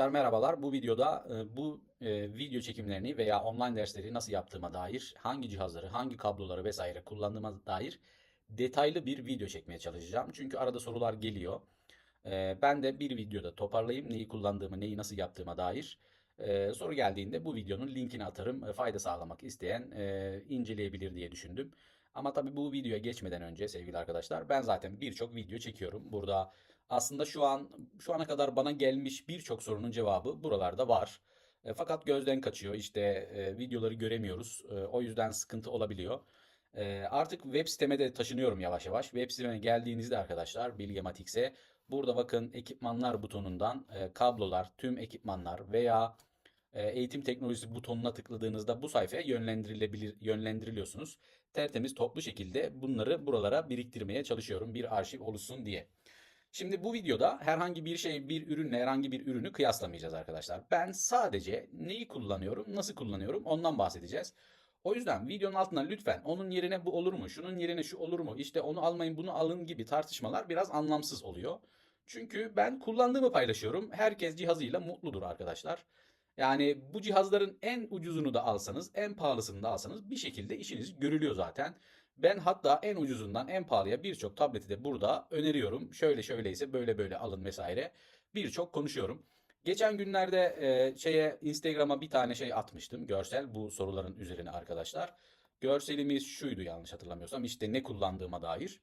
Arkadaşlar merhabalar. Bu videoda e, bu e, video çekimlerini veya online dersleri nasıl yaptığıma dair, hangi cihazları, hangi kabloları vesaire kullandığıma dair detaylı bir video çekmeye çalışacağım. Çünkü arada sorular geliyor. E, ben de bir videoda toparlayayım neyi kullandığımı, neyi nasıl yaptığıma dair. Soru geldiğinde bu videonun linkini atarım. Fayda sağlamak isteyen inceleyebilir diye düşündüm. Ama tabii bu videoya geçmeden önce sevgili arkadaşlar ben zaten birçok video çekiyorum. Burada aslında şu an şu ana kadar bana gelmiş birçok sorunun cevabı buralarda var. E, fakat gözden kaçıyor. İşte e, videoları göremiyoruz. E, o yüzden sıkıntı olabiliyor. E, artık web siteme de taşınıyorum yavaş yavaş. Web siteme geldiğinizde arkadaşlar Bilgematics'e burada bakın ekipmanlar butonundan e, kablolar, tüm ekipmanlar veya e, eğitim teknolojisi butonuna tıkladığınızda bu sayfaya yönlendirilebilir yönlendiriliyorsunuz. Tertemiz toplu şekilde bunları buralara biriktirmeye çalışıyorum bir arşiv oluşsun diye. Şimdi bu videoda herhangi bir şey, bir ürünle herhangi bir ürünü kıyaslamayacağız arkadaşlar. Ben sadece neyi kullanıyorum, nasıl kullanıyorum ondan bahsedeceğiz. O yüzden videonun altına lütfen onun yerine bu olur mu, şunun yerine şu olur mu, işte onu almayın bunu alın gibi tartışmalar biraz anlamsız oluyor. Çünkü ben kullandığımı paylaşıyorum. Herkes cihazıyla mutludur arkadaşlar. Yani bu cihazların en ucuzunu da alsanız, en pahalısını da alsanız bir şekilde işiniz görülüyor zaten. Ben hatta en ucuzundan en pahalıya birçok tableti de burada öneriyorum. Şöyle şöyleyse böyle böyle alın vesaire. Birçok konuşuyorum. Geçen günlerde e, şeye Instagram'a bir tane şey atmıştım. Görsel bu soruların üzerine arkadaşlar. Görselimiz şuydu yanlış hatırlamıyorsam. İşte ne kullandığıma dair.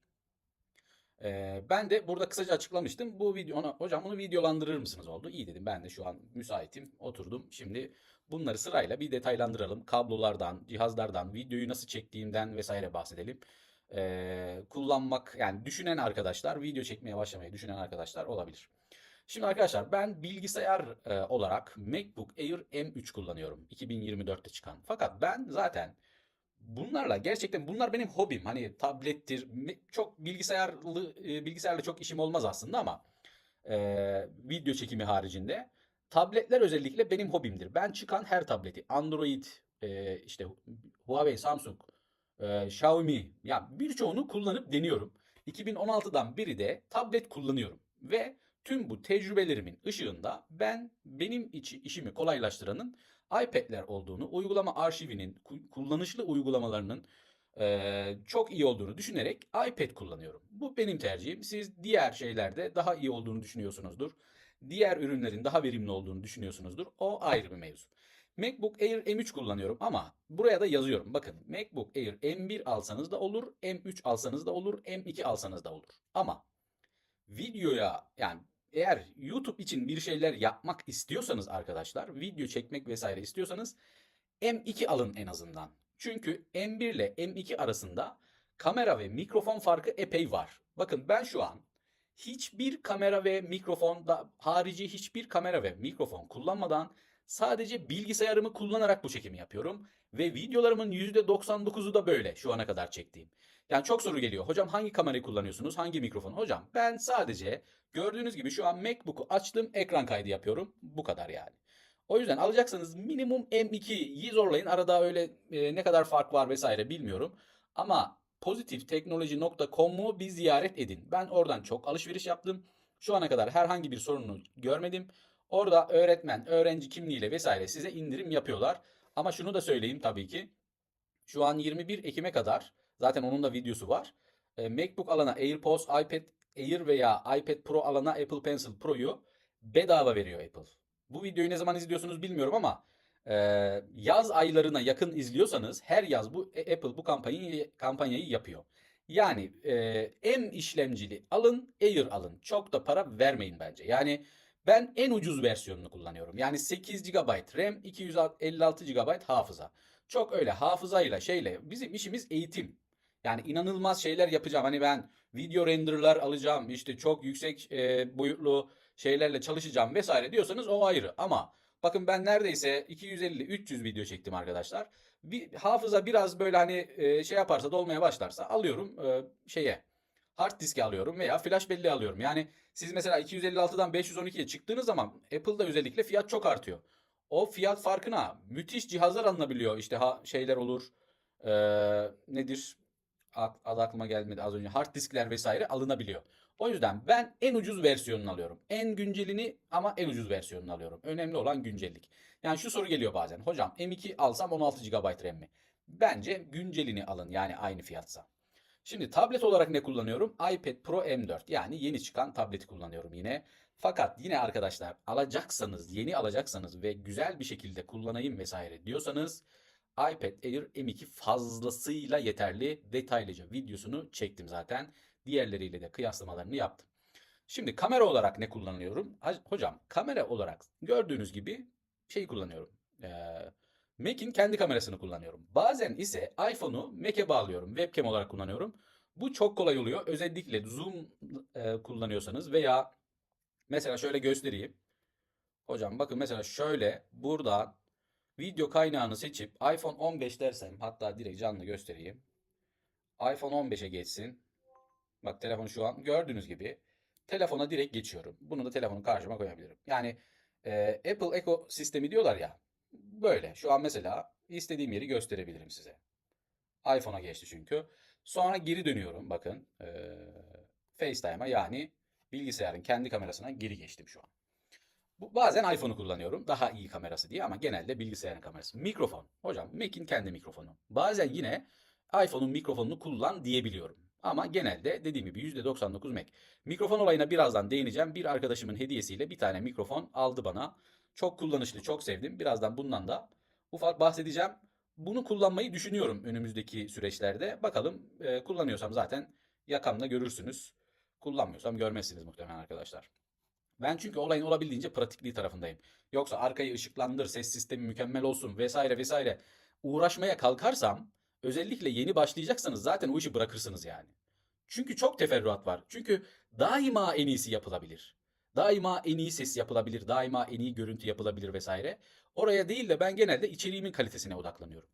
E, ben de burada kısaca açıklamıştım. Bu video ona hocam bunu videolandırır mısınız oldu. İyi dedim. Ben de şu an müsaitim. Oturdum. Şimdi bunları sırayla bir detaylandıralım. Kablolardan, cihazlardan, videoyu nasıl çektiğimden vesaire bahsedelim. E, kullanmak yani düşünen arkadaşlar, video çekmeye başlamayı düşünen arkadaşlar olabilir. Şimdi arkadaşlar ben bilgisayar e, olarak MacBook Air M3 kullanıyorum. 2024'te çıkan. Fakat ben zaten bunlarla gerçekten bunlar benim hobim. Hani tablettir. Çok bilgisayarlı e, bilgisayarla çok işim olmaz aslında ama e, video çekimi haricinde tabletler özellikle benim hobimdir. Ben çıkan her tableti Android e, işte Huawei, Samsung, e, Xiaomi ya birçoğunu kullanıp deniyorum. 2016'dan beri de tablet kullanıyorum ve tüm bu tecrübelerimin ışığında ben benim içi, işimi kolaylaştıranın iPad'ler olduğunu, uygulama arşivinin, ku- kullanışlı uygulamalarının eee, çok iyi olduğunu düşünerek iPad kullanıyorum. Bu benim tercihim. Siz diğer şeylerde daha iyi olduğunu düşünüyorsunuzdur. Diğer ürünlerin daha verimli olduğunu düşünüyorsunuzdur. O ayrı bir mevzu. MacBook Air M3 kullanıyorum ama buraya da yazıyorum. Bakın MacBook Air M1 alsanız da olur, M3 alsanız da olur, M2 alsanız da olur. Ama videoya yani eğer YouTube için bir şeyler yapmak istiyorsanız arkadaşlar, video çekmek vesaire istiyorsanız M2 alın en azından. Çünkü M1 ile M2 arasında kamera ve mikrofon farkı epey var. Bakın ben şu an hiçbir kamera ve mikrofon da harici hiçbir kamera ve mikrofon kullanmadan sadece bilgisayarımı kullanarak bu çekimi yapıyorum ve videolarımın %99'u da böyle şu ana kadar çektiğim. Yani çok soru geliyor. Hocam hangi kamerayı kullanıyorsunuz? Hangi mikrofon? Hocam ben sadece gördüğünüz gibi şu an MacBook'u açtım, ekran kaydı yapıyorum. Bu kadar yani. O yüzden alacaksanız minimum M2'yi zorlayın. Arada öyle e, ne kadar fark var vesaire bilmiyorum. Ama pozitifteknoloji.com'u bir ziyaret edin. Ben oradan çok alışveriş yaptım. Şu ana kadar herhangi bir sorununu görmedim. Orada öğretmen, öğrenci kimliğiyle vesaire size indirim yapıyorlar. Ama şunu da söyleyeyim tabii ki. Şu an 21 Ekim'e kadar zaten onun da videosu var. E, MacBook alana AirPods, iPad Air veya iPad Pro alana Apple Pencil Pro'yu bedava veriyor Apple. Bu videoyu ne zaman izliyorsunuz bilmiyorum ama e, yaz aylarına yakın izliyorsanız her yaz bu e, Apple bu kampanyayı kampanyayı yapıyor. Yani e, M işlemcili alın, Air alın. Çok da para vermeyin bence. Yani ben en ucuz versiyonunu kullanıyorum. Yani 8 GB RAM, 256 GB hafıza. Çok öyle hafızayla şeyle bizim işimiz eğitim. Yani inanılmaz şeyler yapacağım. Hani ben video renderlar alacağım. işte çok yüksek e, boyutlu şeylerle çalışacağım vesaire diyorsanız o ayrı. Ama bakın ben neredeyse 250-300 video çektim arkadaşlar. Bir hafıza biraz böyle hani e, şey yaparsa dolmaya başlarsa alıyorum e, şeye hard diske alıyorum veya flash belleği alıyorum. Yani siz mesela 256'dan 512'ye çıktığınız zaman Apple'da özellikle fiyat çok artıyor. O fiyat farkına müthiş cihazlar alınabiliyor. İşte ha, şeyler olur. Ee, nedir? Adı aklıma gelmedi az önce. Hard diskler vesaire alınabiliyor. O yüzden ben en ucuz versiyonunu alıyorum. En güncelini ama en ucuz versiyonunu alıyorum. Önemli olan güncellik. Yani şu soru geliyor bazen. Hocam M2 alsam 16 GB RAM mi? Bence güncelini alın yani aynı fiyatsa. Şimdi tablet olarak ne kullanıyorum? iPad Pro M4 yani yeni çıkan tableti kullanıyorum yine. Fakat yine arkadaşlar alacaksanız, yeni alacaksanız ve güzel bir şekilde kullanayım vesaire diyorsanız iPad Air M2 fazlasıyla yeterli. Detaylıca videosunu çektim zaten. Diğerleriyle de kıyaslamalarını yaptım. Şimdi kamera olarak ne kullanıyorum? Hocam kamera olarak gördüğünüz gibi şey kullanıyorum. Ee, Mac'in kendi kamerasını kullanıyorum. Bazen ise iPhone'u Mac'e bağlıyorum. Webcam olarak kullanıyorum. Bu çok kolay oluyor. Özellikle zoom e, kullanıyorsanız veya mesela şöyle göstereyim. Hocam bakın mesela şöyle buradan video kaynağını seçip iPhone 15 dersem hatta direkt canlı göstereyim. iPhone 15'e geçsin. Bak telefonu şu an gördüğünüz gibi telefona direkt geçiyorum. Bunu da telefonun karşıma koyabilirim. Yani e, Apple Echo sistemi diyorlar ya. Böyle. Şu an mesela istediğim yeri gösterebilirim size. iPhone'a geçti çünkü. Sonra geri dönüyorum. Bakın. E, FaceTime'a yani bilgisayarın kendi kamerasına geri geçtim şu an. Bu, bazen iPhone'u kullanıyorum. Daha iyi kamerası diye ama genelde bilgisayarın kamerası. Mikrofon. Hocam Mac'in kendi mikrofonu. Bazen yine iPhone'un mikrofonunu kullan diyebiliyorum. Ama genelde dediğim gibi %99 Mac. Mikrofon olayına birazdan değineceğim. Bir arkadaşımın hediyesiyle bir tane mikrofon aldı bana. Çok kullanışlı, çok sevdim. Birazdan bundan da ufak bahsedeceğim. Bunu kullanmayı düşünüyorum önümüzdeki süreçlerde. Bakalım e, kullanıyorsam zaten yakamda görürsünüz. Kullanmıyorsam görmezsiniz muhtemelen arkadaşlar. Ben çünkü olayın olabildiğince pratikliği tarafındayım. Yoksa arkayı ışıklandır, ses sistemi mükemmel olsun vesaire vesaire uğraşmaya kalkarsam özellikle yeni başlayacaksanız zaten o işi bırakırsınız yani. Çünkü çok teferruat var. Çünkü daima en iyisi yapılabilir. Daima en iyi ses yapılabilir, daima en iyi görüntü yapılabilir vesaire. Oraya değil de ben genelde içeriğimin kalitesine odaklanıyorum.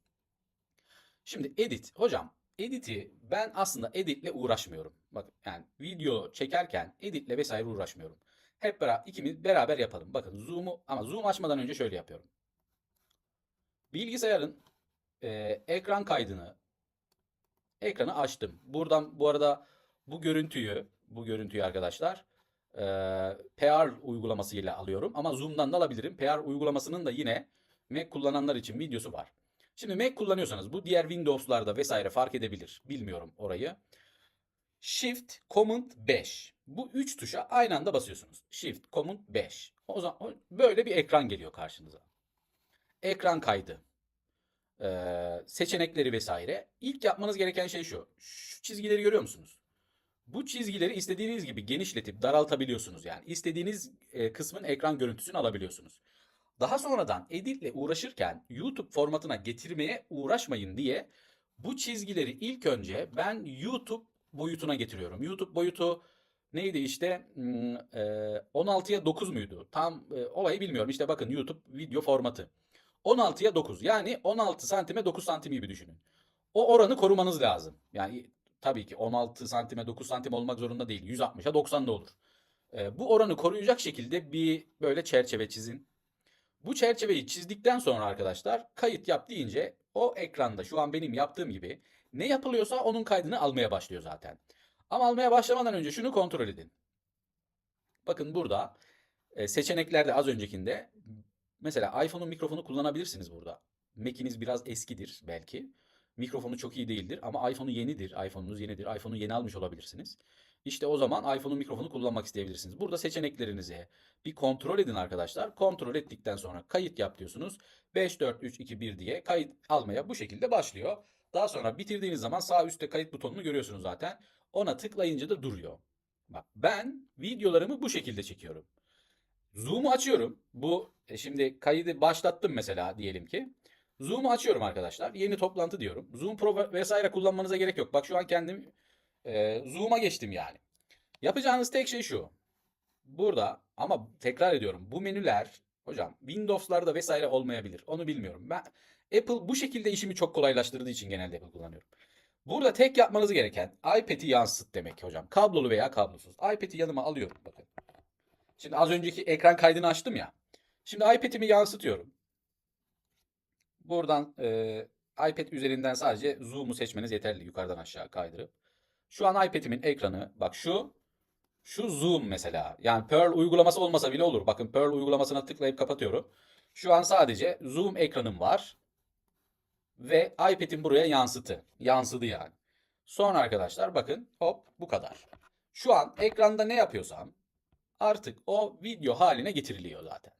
Şimdi edit. Hocam editi ben aslında editle uğraşmıyorum. Bak yani video çekerken editle vesaire uğraşmıyorum. Hep beraber ikimiz beraber yapalım. Bakın zoom'u ama zoom açmadan önce şöyle yapıyorum. Bilgisayarın e, ekran kaydını ekranı açtım. Buradan bu arada bu görüntüyü bu görüntüyü arkadaşlar e, PR uygulamasıyla alıyorum ama Zoom'dan da alabilirim. PR uygulamasının da yine Mac kullananlar için videosu var. Şimdi Mac kullanıyorsanız bu diğer Windows'larda vesaire fark edebilir. Bilmiyorum orayı. Shift Command 5. Bu üç tuşa aynı anda basıyorsunuz. Shift Command 5. O zaman böyle bir ekran geliyor karşınıza. Ekran kaydı. Ee, seçenekleri vesaire. İlk yapmanız gereken şey şu. Şu çizgileri görüyor musunuz? Bu çizgileri istediğiniz gibi genişletip daraltabiliyorsunuz. Yani istediğiniz e, kısmın ekran görüntüsünü alabiliyorsunuz. Daha sonradan editle uğraşırken YouTube formatına getirmeye uğraşmayın diye bu çizgileri ilk önce ben YouTube boyutuna getiriyorum. YouTube boyutu neydi işte hmm, e, 16'ya 9 muydu? Tam e, olayı bilmiyorum. İşte bakın YouTube video formatı. 16'ya 9 yani 16 santime 9 santim gibi düşünün. O oranı korumanız lazım. Yani tabii ki 16 santime 9 santim olmak zorunda değil. 160'a 90 da olur. E, bu oranı koruyacak şekilde bir böyle çerçeve çizin. Bu çerçeveyi çizdikten sonra arkadaşlar kayıt yap deyince o ekranda şu an benim yaptığım gibi ne yapılıyorsa onun kaydını almaya başlıyor zaten. Ama almaya başlamadan önce şunu kontrol edin. Bakın burada e, seçeneklerde az öncekinde mesela iPhone'un mikrofonu kullanabilirsiniz burada. Mac'iniz biraz eskidir belki. Mikrofonu çok iyi değildir ama iPhone'u yenidir. iPhone'unuz yenidir. iPhone'u yeni almış olabilirsiniz. İşte o zaman iPhone'un mikrofonu kullanmak isteyebilirsiniz. Burada seçeneklerinizi bir kontrol edin arkadaşlar. Kontrol ettikten sonra kayıt yap diyorsunuz. 5, 4, 3, 2, 1 diye kayıt almaya bu şekilde başlıyor. Daha sonra bitirdiğiniz zaman sağ üstte kayıt butonunu görüyorsunuz zaten. Ona tıklayınca da duruyor. Bak ben videolarımı bu şekilde çekiyorum. Zoom'u açıyorum. Bu e, şimdi kaydı başlattım mesela diyelim ki. Zoom'u açıyorum arkadaşlar. Yeni toplantı diyorum. Zoom Pro vesaire kullanmanıza gerek yok. Bak şu an kendim e, Zoom'a geçtim yani. Yapacağınız tek şey şu. Burada ama tekrar ediyorum bu menüler hocam Windows'larda vesaire olmayabilir. Onu bilmiyorum. Ben Apple bu şekilde işimi çok kolaylaştırdığı için genelde Apple kullanıyorum. Burada tek yapmanız gereken iPad'i yansıt demek hocam. Kablolu veya kablosuz. iPad'i yanıma alıyorum bakın. Şimdi az önceki ekran kaydını açtım ya. Şimdi iPad'imi yansıtıyorum. Buradan e, iPad üzerinden sadece zoom'u seçmeniz yeterli yukarıdan aşağı kaydırıp. Şu an iPad'imin ekranı bak şu Şu Zoom mesela. Yani Pearl uygulaması olmasa bile olur. Bakın Pearl uygulamasına tıklayıp kapatıyorum. Şu an sadece Zoom ekranım var. Ve iPad'in buraya yansıtı. Yansıdı yani. Sonra arkadaşlar bakın hop bu kadar. Şu an ekranda ne yapıyorsam artık o video haline getiriliyor zaten.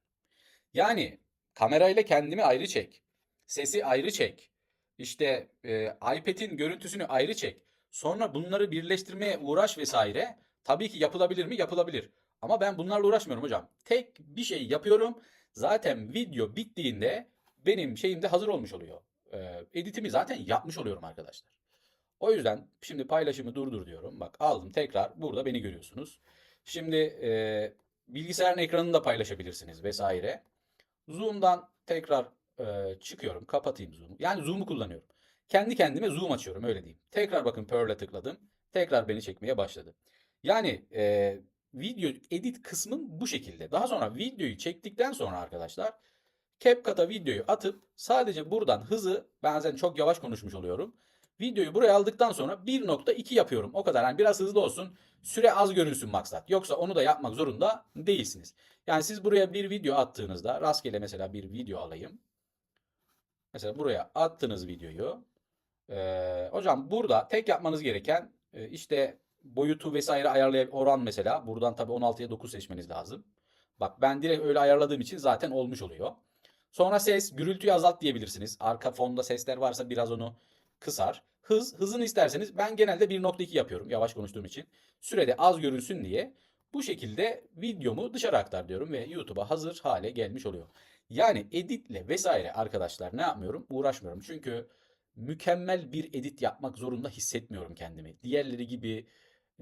Yani kamerayla kendimi ayrı çek. Sesi ayrı çek. İşte e, iPad'in görüntüsünü ayrı çek. Sonra bunları birleştirmeye uğraş vesaire. Tabii ki yapılabilir mi? Yapılabilir. Ama ben bunlarla uğraşmıyorum hocam. Tek bir şey yapıyorum. Zaten video bittiğinde benim şeyim de hazır olmuş oluyor. E, editimi zaten yapmış oluyorum arkadaşlar. O yüzden şimdi paylaşımı durdur diyorum. Bak aldım tekrar burada beni görüyorsunuz. Şimdi e, bilgisayarın ekranını da paylaşabilirsiniz vesaire. Zoom'dan tekrar e, çıkıyorum. Kapatayım Zoom'u. Yani Zoom'u kullanıyorum. Kendi kendime Zoom açıyorum öyle diyeyim. Tekrar bakın Pearl'e tıkladım. Tekrar beni çekmeye başladı. Yani e, video edit kısmım bu şekilde. Daha sonra videoyu çektikten sonra arkadaşlar CapCut'a videoyu atıp sadece buradan hızı bazen çok yavaş konuşmuş oluyorum. Videoyu buraya aldıktan sonra 1.2 yapıyorum. O kadar. Yani biraz hızlı olsun. Süre az görünsün maksat. Yoksa onu da yapmak zorunda değilsiniz. Yani siz buraya bir video attığınızda rastgele mesela bir video alayım. Mesela buraya attınız videoyu. Ee, hocam burada tek yapmanız gereken işte boyutu vesaire ayarlay oran mesela. Buradan tabii 16'ya 9 seçmeniz lazım. Bak ben direkt öyle ayarladığım için zaten olmuş oluyor. Sonra ses, gürültüyü azalt diyebilirsiniz. Arka fonda sesler varsa biraz onu kısar. Hız, hızını isterseniz ben genelde 1.2 yapıyorum yavaş konuştuğum için. Sürede az görülsün diye bu şekilde videomu dışarı aktar diyorum ve YouTube'a hazır hale gelmiş oluyor. Yani editle vesaire arkadaşlar ne yapmıyorum? Uğraşmıyorum. Çünkü mükemmel bir edit yapmak zorunda hissetmiyorum kendimi. Diğerleri gibi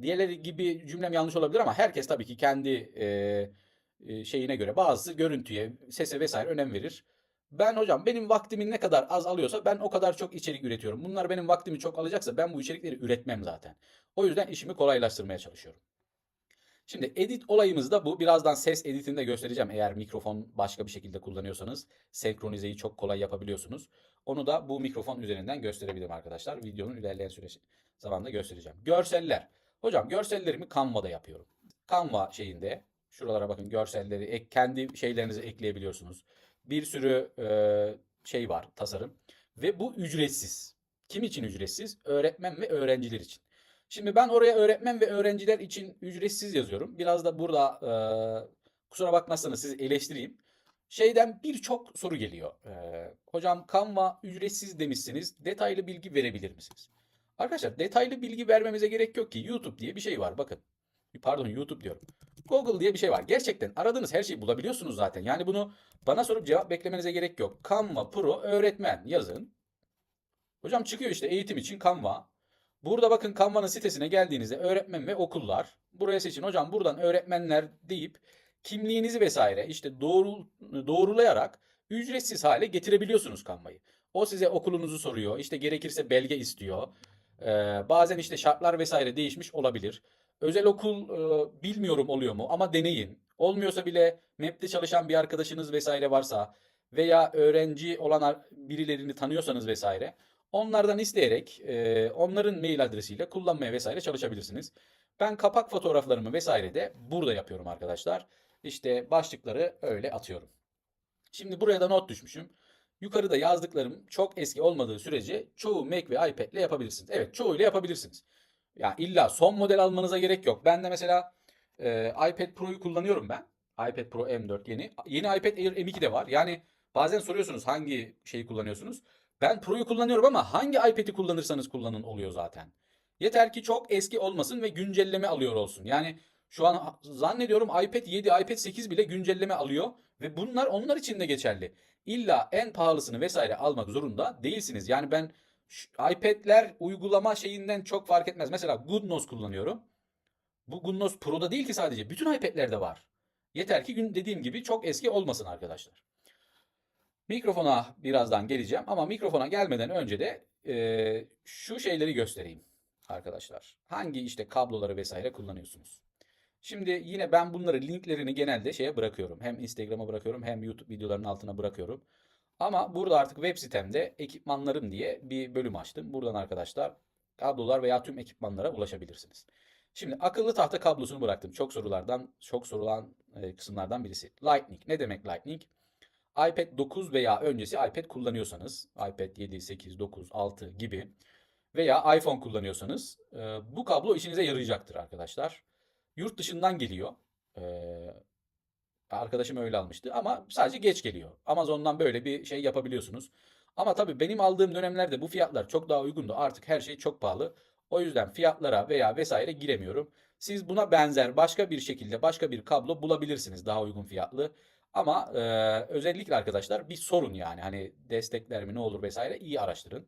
diğerleri gibi cümlem yanlış olabilir ama herkes tabii ki kendi e, şeyine göre bazısı görüntüye, sese vesaire önem verir. Ben hocam benim vaktimin ne kadar az alıyorsa ben o kadar çok içerik üretiyorum. Bunlar benim vaktimi çok alacaksa ben bu içerikleri üretmem zaten. O yüzden işimi kolaylaştırmaya çalışıyorum. Şimdi edit olayımız da bu. Birazdan ses editini de göstereceğim. Eğer mikrofon başka bir şekilde kullanıyorsanız senkronizeyi çok kolay yapabiliyorsunuz. Onu da bu mikrofon üzerinden gösterebilirim arkadaşlar. Videonun ilerleyen süresi zamanında göstereceğim. Görseller. Hocam görsellerimi Canva'da yapıyorum. Canva şeyinde şuralara bakın görselleri ek, kendi şeylerinizi ekleyebiliyorsunuz. Bir sürü e, şey var tasarım ve bu ücretsiz. Kim için ücretsiz? Öğretmen ve öğrenciler için. Şimdi ben oraya öğretmen ve öğrenciler için ücretsiz yazıyorum. Biraz da burada e, kusura bakmazsanız sizi eleştireyim. Şeyden birçok soru geliyor. E, hocam Canva ücretsiz demişsiniz. Detaylı bilgi verebilir misiniz? Arkadaşlar detaylı bilgi vermemize gerek yok ki. YouTube diye bir şey var bakın. Pardon YouTube diyorum. Google diye bir şey var. Gerçekten aradığınız her şeyi bulabiliyorsunuz zaten. Yani bunu bana sorup cevap beklemenize gerek yok. Canva Pro öğretmen yazın. Hocam çıkıyor işte eğitim için Canva. Burada bakın Canva'nın sitesine geldiğinizde öğretmen ve okullar. Buraya seçin hocam buradan öğretmenler deyip kimliğinizi vesaire işte doğru, doğrulayarak ücretsiz hale getirebiliyorsunuz Canva'yı. O size okulunuzu soruyor. İşte gerekirse belge istiyor. Ee, bazen işte şartlar vesaire değişmiş olabilir. Özel okul e, bilmiyorum oluyor mu ama deneyin. Olmuyorsa bile MEP'te çalışan bir arkadaşınız vesaire varsa veya öğrenci olan birilerini tanıyorsanız vesaire onlardan isteyerek e, onların mail adresiyle kullanmaya vesaire çalışabilirsiniz. Ben kapak fotoğraflarımı vesaire de burada yapıyorum arkadaşlar. İşte başlıkları öyle atıyorum. Şimdi buraya da not düşmüşüm. Yukarıda yazdıklarım çok eski olmadığı sürece çoğu Mac ve iPad ile yapabilirsiniz. Evet çoğuyla yapabilirsiniz. Ya illa son model almanıza gerek yok. Ben de mesela e, iPad Pro'yu kullanıyorum ben. iPad Pro M4 yeni. Yeni iPad Air M2 de var. Yani bazen soruyorsunuz hangi şeyi kullanıyorsunuz. Ben Pro'yu kullanıyorum ama hangi iPad'i kullanırsanız kullanın oluyor zaten. Yeter ki çok eski olmasın ve güncelleme alıyor olsun. Yani şu an zannediyorum iPad 7, iPad 8 bile güncelleme alıyor ve bunlar onlar için de geçerli. İlla en pahalısını vesaire almak zorunda değilsiniz. Yani ben iPad'ler uygulama şeyinden çok fark etmez. Mesela GoodNotes kullanıyorum. Bu GoodNotes Pro'da değil ki sadece. Bütün iPad'lerde var. Yeter ki gün dediğim gibi çok eski olmasın arkadaşlar. Mikrofona birazdan geleceğim ama mikrofona gelmeden önce de e, şu şeyleri göstereyim arkadaşlar. Hangi işte kabloları vesaire kullanıyorsunuz. Şimdi yine ben bunları linklerini genelde şeye bırakıyorum. Hem Instagram'a bırakıyorum hem YouTube videolarının altına bırakıyorum. Ama burada artık web sitemde ekipmanlarım diye bir bölüm açtım. Buradan arkadaşlar kablolar veya tüm ekipmanlara ulaşabilirsiniz. Şimdi akıllı tahta kablosunu bıraktım. Çok sorulardan, çok sorulan e, kısımlardan birisi. Lightning. Ne demek Lightning? iPad 9 veya öncesi iPad kullanıyorsanız, iPad 7, 8, 9, 6 gibi veya iPhone kullanıyorsanız e, bu kablo işinize yarayacaktır arkadaşlar. Yurt dışından geliyor. E, arkadaşım öyle almıştı ama sadece geç geliyor. Amazon'dan böyle bir şey yapabiliyorsunuz. Ama tabii benim aldığım dönemlerde bu fiyatlar çok daha uygundu. Artık her şey çok pahalı. O yüzden fiyatlara veya vesaire giremiyorum. Siz buna benzer başka bir şekilde başka bir kablo bulabilirsiniz daha uygun fiyatlı. Ama e, özellikle arkadaşlar bir sorun yani hani destekler mi ne olur vesaire iyi araştırın.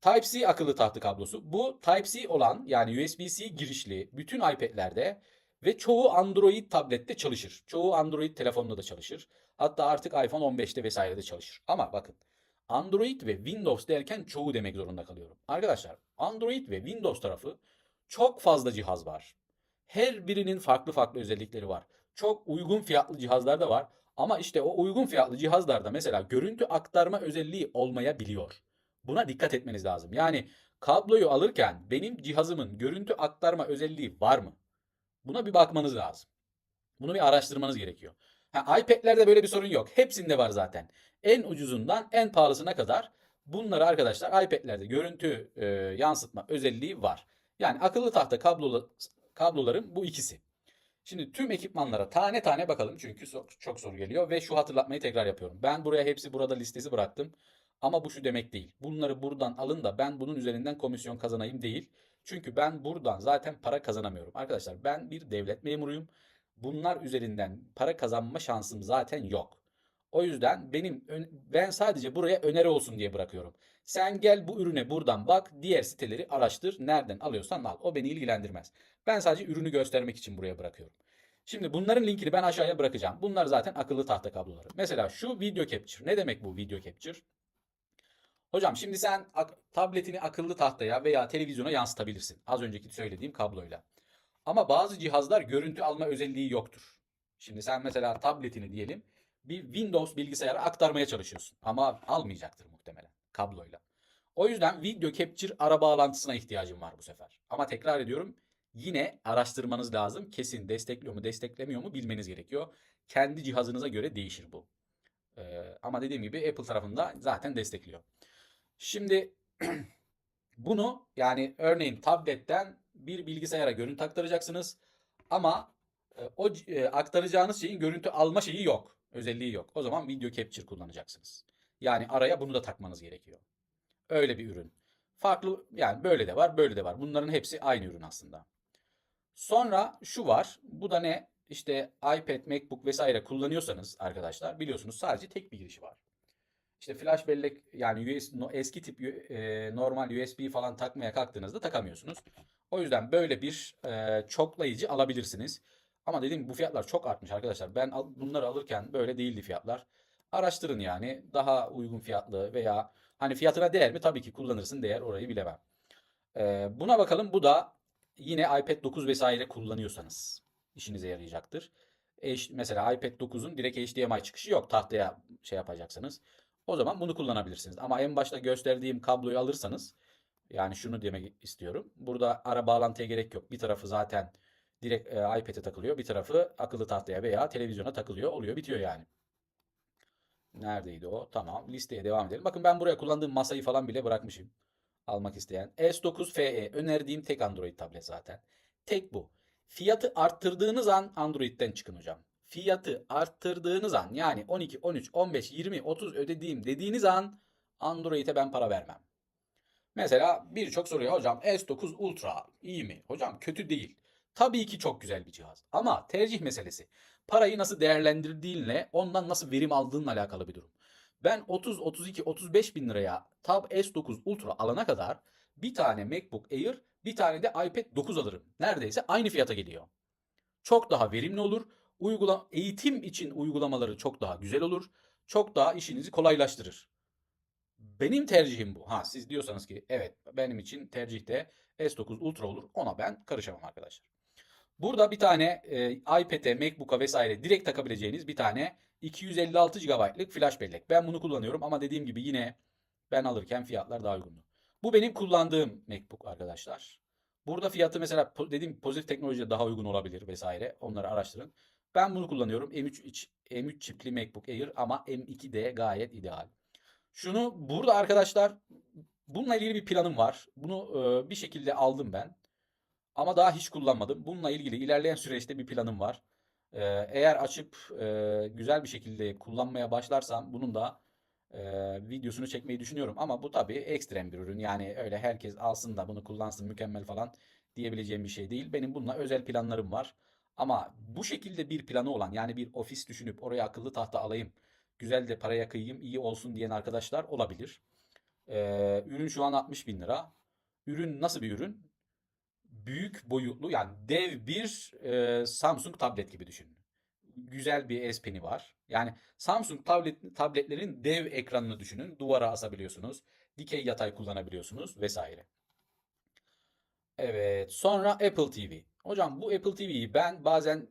Type-C akıllı tahtı kablosu. Bu Type-C olan yani USB-C girişli bütün iPad'lerde ve çoğu Android tablette çalışır. Çoğu Android telefonda da çalışır. Hatta artık iPhone 15'te vesairede çalışır. Ama bakın Android ve Windows derken çoğu demek zorunda kalıyorum. Arkadaşlar Android ve Windows tarafı çok fazla cihaz var. Her birinin farklı farklı özellikleri var. Çok uygun fiyatlı cihazlar da var. Ama işte o uygun fiyatlı cihazlarda mesela görüntü aktarma özelliği olmayabiliyor. Buna dikkat etmeniz lazım. Yani kabloyu alırken benim cihazımın görüntü aktarma özelliği var mı? Buna bir bakmanız lazım. Bunu bir araştırmanız gerekiyor. Ha, iPad'lerde böyle bir sorun yok. Hepsinde var zaten. En ucuzundan en pahalısına kadar bunları arkadaşlar iPad'lerde görüntü e, yansıtma özelliği var. Yani akıllı tahta kablolu, kabloların bu ikisi. Şimdi tüm ekipmanlara tane tane bakalım çünkü çok, çok soru geliyor ve şu hatırlatmayı tekrar yapıyorum. Ben buraya hepsi burada listesi bıraktım. Ama bu şu demek değil. Bunları buradan alın da ben bunun üzerinden komisyon kazanayım değil. Çünkü ben buradan zaten para kazanamıyorum. Arkadaşlar ben bir devlet memuruyum. Bunlar üzerinden para kazanma şansım zaten yok. O yüzden benim ben sadece buraya öneri olsun diye bırakıyorum. Sen gel bu ürüne buradan bak, diğer siteleri araştır, nereden alıyorsan al. O beni ilgilendirmez. Ben sadece ürünü göstermek için buraya bırakıyorum. Şimdi bunların linkini ben aşağıya bırakacağım. Bunlar zaten akıllı tahta kabloları. Mesela şu video capture. Ne demek bu video capture? Hocam şimdi sen tabletini akıllı tahtaya veya televizyona yansıtabilirsin. Az önceki söylediğim kabloyla. Ama bazı cihazlar görüntü alma özelliği yoktur. Şimdi sen mesela tabletini diyelim bir Windows bilgisayara aktarmaya çalışıyorsun. Ama almayacaktır muhtemelen kabloyla. O yüzden video capture ara bağlantısına ihtiyacım var bu sefer. Ama tekrar ediyorum yine araştırmanız lazım. Kesin destekliyor mu desteklemiyor mu bilmeniz gerekiyor. Kendi cihazınıza göre değişir bu. Ee, ama dediğim gibi Apple tarafında zaten destekliyor. Şimdi bunu yani örneğin tabletten bir bilgisayara görüntü aktaracaksınız. Ama e, o e, aktaracağınız şeyin görüntü alma şeyi yok. Özelliği yok. O zaman video capture kullanacaksınız. Yani araya bunu da takmanız gerekiyor. Öyle bir ürün. Farklı yani böyle de var, böyle de var. Bunların hepsi aynı ürün aslında. Sonra şu var. Bu da ne? İşte iPad, MacBook vesaire kullanıyorsanız arkadaşlar biliyorsunuz sadece tek bir girişi var. İşte flash bellek yani US, eski tip e, normal USB falan takmaya kalktığınızda takamıyorsunuz. O yüzden böyle bir e, çoklayıcı alabilirsiniz. Ama dediğim bu fiyatlar çok artmış arkadaşlar. Ben al, bunları alırken böyle değildi fiyatlar. Araştırın yani daha uygun fiyatlı veya hani fiyatına değer mi? Tabii ki kullanırsın değer orayı bilemem. E, buna bakalım. Bu da yine iPad 9 vesaire kullanıyorsanız işinize yarayacaktır. E, mesela iPad 9'un direkt HDMI çıkışı yok tahtaya şey yapacaksanız. O zaman bunu kullanabilirsiniz. Ama en başta gösterdiğim kabloyu alırsanız yani şunu demek istiyorum. Burada ara bağlantıya gerek yok. Bir tarafı zaten direkt e, iPad'e takılıyor. Bir tarafı akıllı tahtaya veya televizyona takılıyor. Oluyor bitiyor yani. Neredeydi o? Tamam. Listeye devam edelim. Bakın ben buraya kullandığım masayı falan bile bırakmışım. Almak isteyen. S9 FE. Önerdiğim tek Android tablet zaten. Tek bu. Fiyatı arttırdığınız an Android'den çıkın hocam fiyatı arttırdığınız an yani 12, 13, 15, 20, 30 ödediğim dediğiniz an Android'e ben para vermem. Mesela birçok soruyor hocam S9 Ultra iyi mi? Hocam kötü değil. Tabii ki çok güzel bir cihaz ama tercih meselesi. Parayı nasıl değerlendirdiğinle ondan nasıl verim aldığınla alakalı bir durum. Ben 30, 32, 35 bin liraya Tab S9 Ultra alana kadar bir tane MacBook Air bir tane de iPad 9 alırım. Neredeyse aynı fiyata geliyor. Çok daha verimli olur uygula eğitim için uygulamaları çok daha güzel olur. Çok daha işinizi kolaylaştırır. Benim tercihim bu. Ha siz diyorsanız ki evet benim için tercihte S9 Ultra olur. Ona ben karışamam arkadaşlar. Burada bir tane e, iPad'e, MacBook'a vesaire direkt takabileceğiniz bir tane 256 GB'lık flash bellek. Ben bunu kullanıyorum ama dediğim gibi yine ben alırken fiyatlar daha uygundu. Bu benim kullandığım MacBook arkadaşlar. Burada fiyatı mesela dediğim pozitif teknolojiye daha uygun olabilir vesaire. Onları araştırın. Ben bunu kullanıyorum. M3 iç- M3 çipli MacBook Air ama M2'de gayet ideal. Şunu burada arkadaşlar bununla ilgili bir planım var. Bunu e, bir şekilde aldım ben. Ama daha hiç kullanmadım. Bununla ilgili ilerleyen süreçte bir planım var. E, eğer açıp e, güzel bir şekilde kullanmaya başlarsam bunun da e, videosunu çekmeyi düşünüyorum. Ama bu tabii ekstrem bir ürün. Yani öyle herkes alsın da bunu kullansın mükemmel falan diyebileceğim bir şey değil. Benim bununla özel planlarım var. Ama bu şekilde bir planı olan yani bir ofis düşünüp oraya akıllı tahta alayım, güzel de paraya kıyayım, iyi olsun diyen arkadaşlar olabilir. Ee, ürün şu an 60 bin lira. Ürün nasıl bir ürün? Büyük boyutlu yani dev bir e, Samsung tablet gibi düşünün. Güzel bir S Pen'i var. Yani Samsung tablet, tabletlerin dev ekranını düşünün. Duvara asabiliyorsunuz. Dikey yatay kullanabiliyorsunuz vesaire. Evet. Sonra Apple TV. Hocam bu Apple TV'yi ben bazen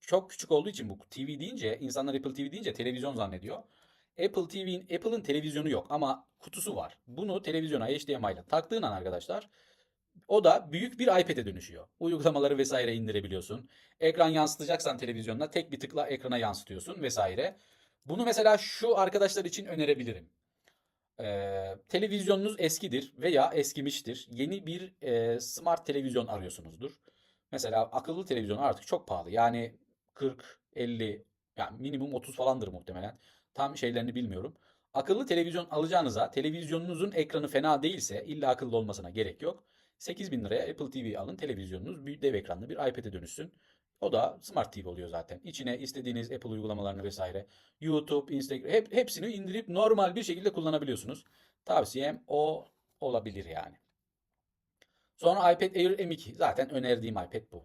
çok küçük olduğu için bu TV deyince insanlar Apple TV deyince televizyon zannediyor. Apple TV'nin Apple'ın televizyonu yok ama kutusu var. Bunu televizyona HDMI ile taktığın an arkadaşlar o da büyük bir iPad'e dönüşüyor. Uygulamaları vesaire indirebiliyorsun. Ekran yansıtacaksan televizyonuna tek bir tıkla ekrana yansıtıyorsun vesaire. Bunu mesela şu arkadaşlar için önerebilirim. Ee, televizyonunuz eskidir veya eskimiştir. Yeni bir e, smart televizyon arıyorsunuzdur. Mesela akıllı televizyon artık çok pahalı. Yani 40, 50, yani minimum 30 falandır muhtemelen. Tam şeylerini bilmiyorum. Akıllı televizyon alacağınıza televizyonunuzun ekranı fena değilse illa akıllı olmasına gerek yok. 8000 liraya Apple TV alın televizyonunuz bir dev ekranlı bir iPad'e dönüşsün. O da Smart TV oluyor zaten. İçine istediğiniz Apple uygulamalarını vesaire, YouTube, Instagram hep, hepsini indirip normal bir şekilde kullanabiliyorsunuz. Tavsiyem o olabilir yani. Sonra iPad Air M2 zaten önerdiğim iPad bu.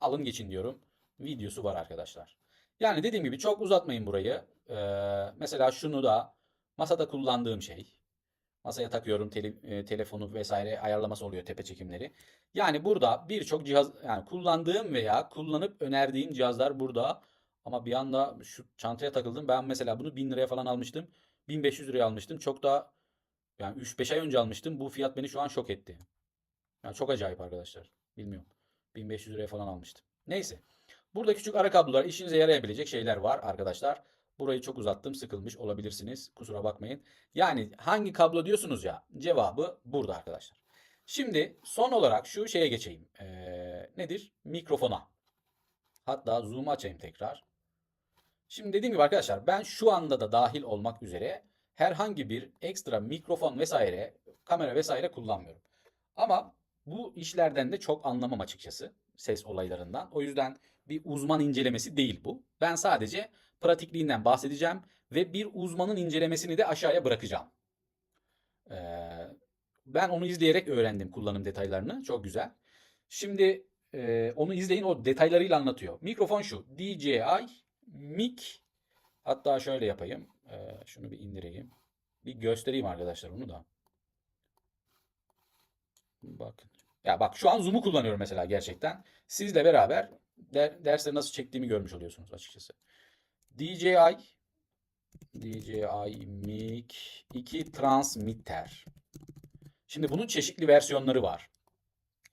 Alın geçin diyorum. Videosu var arkadaşlar. Yani dediğim gibi çok uzatmayın burayı. Ee, mesela şunu da masada kullandığım şey. Masaya takıyorum tele- e, telefonu vesaire ayarlaması oluyor tepe çekimleri. Yani burada birçok cihaz yani kullandığım veya kullanıp önerdiğim cihazlar burada. Ama bir anda şu çantaya takıldım. Ben mesela bunu 1000 liraya falan almıştım. 1500 liraya almıştım. Çok da yani 3-5 ay önce almıştım. Bu fiyat beni şu an şok etti. Yani çok acayip arkadaşlar. Bilmiyorum. 1500 liraya falan almıştım. Neyse. Burada küçük ara kablolar işinize yarayabilecek şeyler var arkadaşlar. Burayı çok uzattım. Sıkılmış olabilirsiniz. Kusura bakmayın. Yani hangi kablo diyorsunuz ya? Cevabı burada arkadaşlar. Şimdi son olarak şu şeye geçeyim. Ee, nedir? Mikrofona. Hatta zoom açayım tekrar. Şimdi dediğim gibi arkadaşlar ben şu anda da dahil olmak üzere herhangi bir ekstra mikrofon vesaire, kamera vesaire kullanmıyorum. Ama bu işlerden de çok anlamam açıkçası ses olaylarından. O yüzden bir uzman incelemesi değil bu. Ben sadece pratikliğinden bahsedeceğim ve bir uzmanın incelemesini de aşağıya bırakacağım. Ee, ben onu izleyerek öğrendim kullanım detaylarını. Çok güzel. Şimdi e, onu izleyin o detaylarıyla anlatıyor. Mikrofon şu. DJI Mic hatta şöyle yapayım. Ee, şunu bir indireyim. Bir göstereyim arkadaşlar onu da. Bakın. Ya bak şu an Zoom'u kullanıyorum mesela gerçekten. Sizle beraber der, dersleri nasıl çektiğimi görmüş oluyorsunuz açıkçası. DJI DJI Mic 2 Transmitter. Şimdi bunun çeşitli versiyonları var.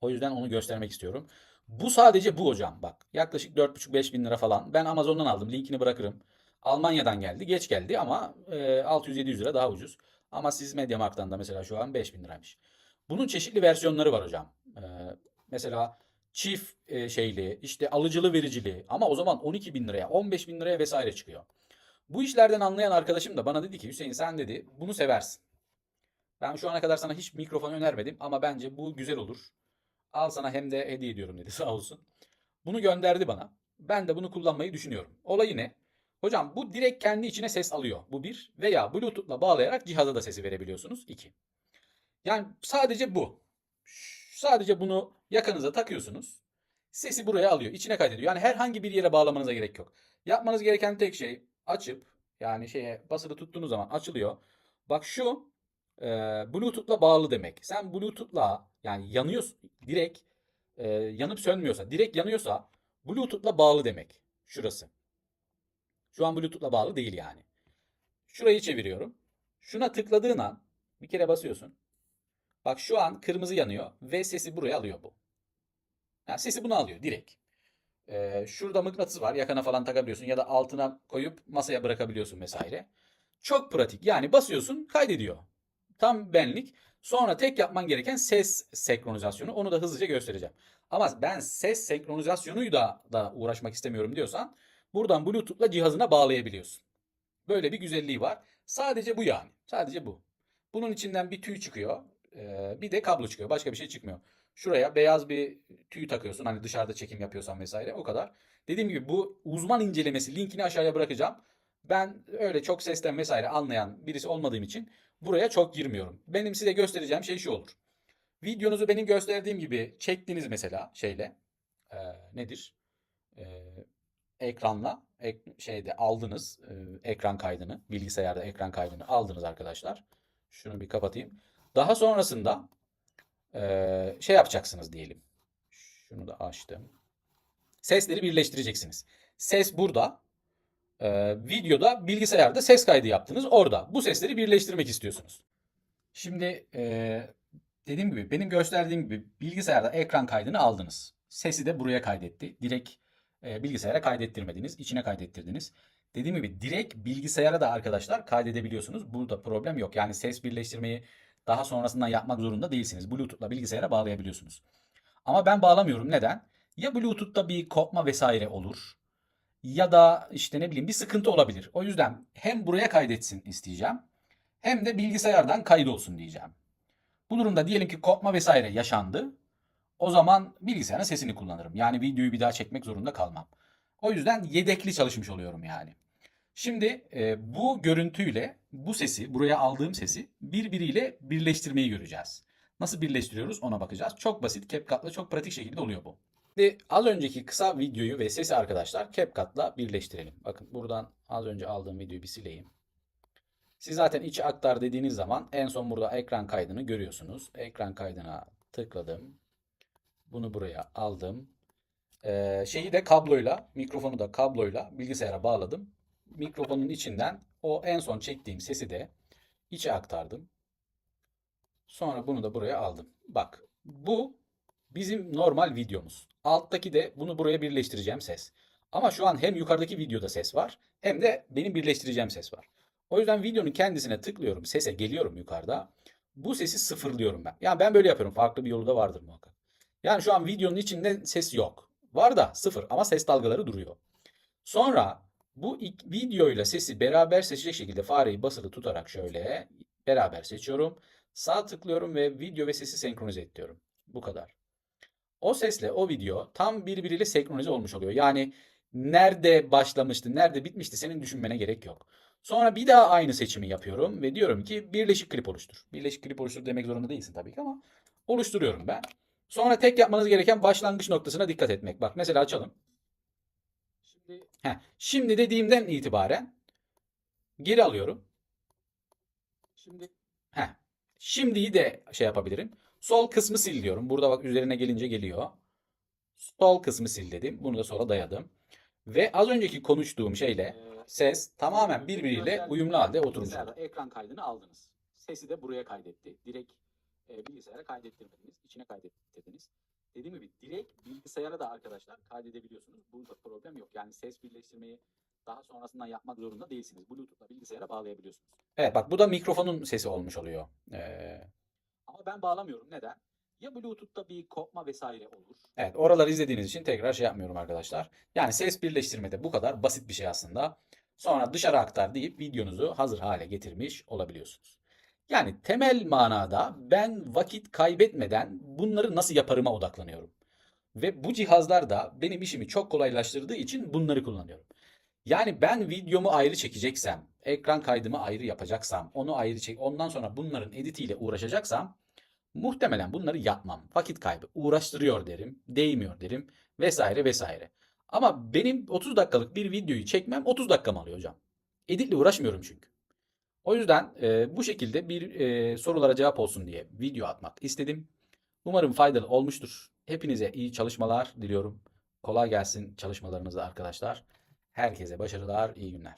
O yüzden onu göstermek istiyorum. Bu sadece bu hocam. Bak yaklaşık 4,5-5 bin lira falan. Ben Amazon'dan aldım. Linkini bırakırım. Almanya'dan geldi. Geç geldi ama e, 600-700 lira daha ucuz. Ama siz MediaMarkt'tan da mesela şu an 5 bin liraymış. Bunun çeşitli versiyonları var hocam. E, mesela çift e, şeyli, işte alıcılı vericili ama o zaman 12 bin liraya, 15 bin liraya vesaire çıkıyor. Bu işlerden anlayan arkadaşım da bana dedi ki Hüseyin sen dedi bunu seversin. Ben şu ana kadar sana hiç mikrofon önermedim ama bence bu güzel olur. Al sana hem de hediye ediyorum dedi sağ olsun. Bunu gönderdi bana. Ben de bunu kullanmayı düşünüyorum. Olayı ne? Hocam bu direkt kendi içine ses alıyor. Bu bir. Veya Bluetooth'la bağlayarak cihaza da sesi verebiliyorsunuz. İki. Yani sadece bu. Sadece bunu yakınıza takıyorsunuz. Sesi buraya alıyor. içine kaydediyor. Yani herhangi bir yere bağlamanıza gerek yok. Yapmanız gereken tek şey açıp yani şeye basılı tuttuğunuz zaman açılıyor. Bak şu e, Bluetooth'la bağlı demek. Sen Bluetooth'la yani yanıyorsun direkt e, yanıp sönmüyorsa, direkt yanıyorsa Bluetooth'la bağlı demek. Şurası. Şu an Bluetooth'la bağlı değil yani. Şurayı çeviriyorum. Şuna tıkladığın an bir kere basıyorsun. Bak şu an kırmızı yanıyor ve sesi buraya alıyor bu. Yani sesi bunu alıyor direkt. Ee, şurada mıknatıs var. Yakana falan takabiliyorsun ya da altına koyup masaya bırakabiliyorsun vesaire. Çok pratik. Yani basıyorsun kaydediyor. Tam benlik. Sonra tek yapman gereken ses senkronizasyonu. Onu da hızlıca göstereceğim. Ama ben ses senkronizasyonuyla da, da uğraşmak istemiyorum diyorsan buradan Bluetooth'la cihazına bağlayabiliyorsun. Böyle bir güzelliği var. Sadece bu yani. Sadece bu. Bunun içinden bir tüy çıkıyor. Ee, bir de kablo çıkıyor. Başka bir şey çıkmıyor. Şuraya beyaz bir tüy takıyorsun. Hani dışarıda çekim yapıyorsan vesaire. O kadar. Dediğim gibi bu uzman incelemesi linkini aşağıya bırakacağım. Ben öyle çok sesten vesaire anlayan birisi olmadığım için buraya çok girmiyorum. Benim size göstereceğim şey şu olur. Videonuzu benim gösterdiğim gibi çektiniz mesela şeyle. Ee, nedir? Ee, ekranla ek- şeyde aldınız e, ekran kaydını bilgisayarda ekran kaydını aldınız arkadaşlar. Şunu bir kapatayım. Daha sonrasında şey yapacaksınız diyelim. Şunu da açtım. Sesleri birleştireceksiniz. Ses burada. E, videoda bilgisayarda ses kaydı yaptınız orada. Bu sesleri birleştirmek istiyorsunuz. Şimdi dediğim gibi benim gösterdiğim gibi bilgisayarda ekran kaydını aldınız. Sesi de buraya kaydetti. Direkt bilgisayara kaydettirmediniz. içine kaydettirdiniz. Dediğim gibi direkt bilgisayara da arkadaşlar kaydedebiliyorsunuz. Burada problem yok. Yani ses birleştirmeyi daha sonrasından yapmak zorunda değilsiniz. Bluetooth'la bilgisayara bağlayabiliyorsunuz. Ama ben bağlamıyorum. Neden? Ya Bluetooth'ta bir kopma vesaire olur. Ya da işte ne bileyim bir sıkıntı olabilir. O yüzden hem buraya kaydetsin isteyeceğim. Hem de bilgisayardan kaydolsun diyeceğim. Bu durumda diyelim ki kopma vesaire yaşandı. O zaman bilgisayarın sesini kullanırım. Yani videoyu bir daha çekmek zorunda kalmam. O yüzden yedekli çalışmış oluyorum yani. Şimdi e, bu görüntüyle bu sesi, buraya aldığım sesi birbiriyle birleştirmeyi göreceğiz. Nasıl birleştiriyoruz ona bakacağız. Çok basit, CapCut'la çok pratik şekilde oluyor bu. Şimdi az önceki kısa videoyu ve sesi arkadaşlar CapCut'la birleştirelim. Bakın buradan az önce aldığım videoyu bir sileyim. Siz zaten içi aktar dediğiniz zaman en son burada ekran kaydını görüyorsunuz. Ekran kaydına tıkladım. Bunu buraya aldım. Ee, şeyi de kabloyla, mikrofonu da kabloyla bilgisayara bağladım. Mikrofonun içinden o en son çektiğim sesi de içe aktardım. Sonra bunu da buraya aldım. Bak bu bizim normal videomuz. Alttaki de bunu buraya birleştireceğim ses. Ama şu an hem yukarıdaki videoda ses var hem de benim birleştireceğim ses var. O yüzden videonun kendisine tıklıyorum. Sese geliyorum yukarıda. Bu sesi sıfırlıyorum ben. Yani ben böyle yapıyorum. Farklı bir yolu da vardır muhakkak. Yani şu an videonun içinde ses yok. Var da sıfır ama ses dalgaları duruyor. Sonra bu ilk videoyla sesi beraber seçecek şekilde fareyi basılı tutarak şöyle beraber seçiyorum. Sağ tıklıyorum ve video ve sesi senkronize et diyorum. Bu kadar. O sesle o video tam birbiriyle senkronize olmuş oluyor. Yani nerede başlamıştı, nerede bitmişti senin düşünmene gerek yok. Sonra bir daha aynı seçimi yapıyorum ve diyorum ki birleşik klip oluştur. Birleşik klip oluştur demek zorunda değilsin tabii ki ama oluşturuyorum ben. Sonra tek yapmanız gereken başlangıç noktasına dikkat etmek. Bak mesela açalım. Heh, şimdi dediğimden itibaren geri alıyorum. Şimdi heh, şimdiyi de şey yapabilirim. Sol kısmı sil diyorum. Burada bak üzerine gelince geliyor. Sol kısmı sil dedim. Bunu da sola dayadım. Ve az önceki konuştuğum şeyle ses tamamen birbiriyle uyumlu halde oturmuş. Ekran kaydını aldınız. Sesi de buraya kaydetti. Direkt e, bilgisayara kaydettirmediniz. içine kaydettirdiniz. Dediğim gibi direkt bilgisayara da arkadaşlar kaydedebiliyorsunuz. Burada problem yok. Yani ses birleştirmeyi daha sonrasından yapmak zorunda değilsiniz. Bluetooth'la bilgisayara bağlayabiliyorsunuz. Evet bak bu da mikrofonun sesi olmuş oluyor. Ee, ama ben bağlamıyorum. Neden? Ya Bluetooth'ta bir kopma vesaire olur. Evet oraları izlediğiniz için tekrar şey yapmıyorum arkadaşlar. Yani ses birleştirmede bu kadar basit bir şey aslında. Sonra dışarı aktar deyip videonuzu hazır hale getirmiş olabiliyorsunuz. Yani temel manada ben vakit kaybetmeden bunları nasıl yaparıma odaklanıyorum. Ve bu cihazlar da benim işimi çok kolaylaştırdığı için bunları kullanıyorum. Yani ben videomu ayrı çekeceksem, ekran kaydımı ayrı yapacaksam, onu ayrı çek, ondan sonra bunların editiyle uğraşacaksam muhtemelen bunları yapmam. Vakit kaybı uğraştırıyor derim, değmiyor derim vesaire vesaire. Ama benim 30 dakikalık bir videoyu çekmem 30 dakikamı alıyor hocam. Editle uğraşmıyorum çünkü. O yüzden e, bu şekilde bir e, sorulara cevap olsun diye video atmak istedim. Umarım faydalı olmuştur. Hepinize iyi çalışmalar diliyorum. Kolay gelsin çalışmalarınızda arkadaşlar. Herkese başarılar, iyi günler.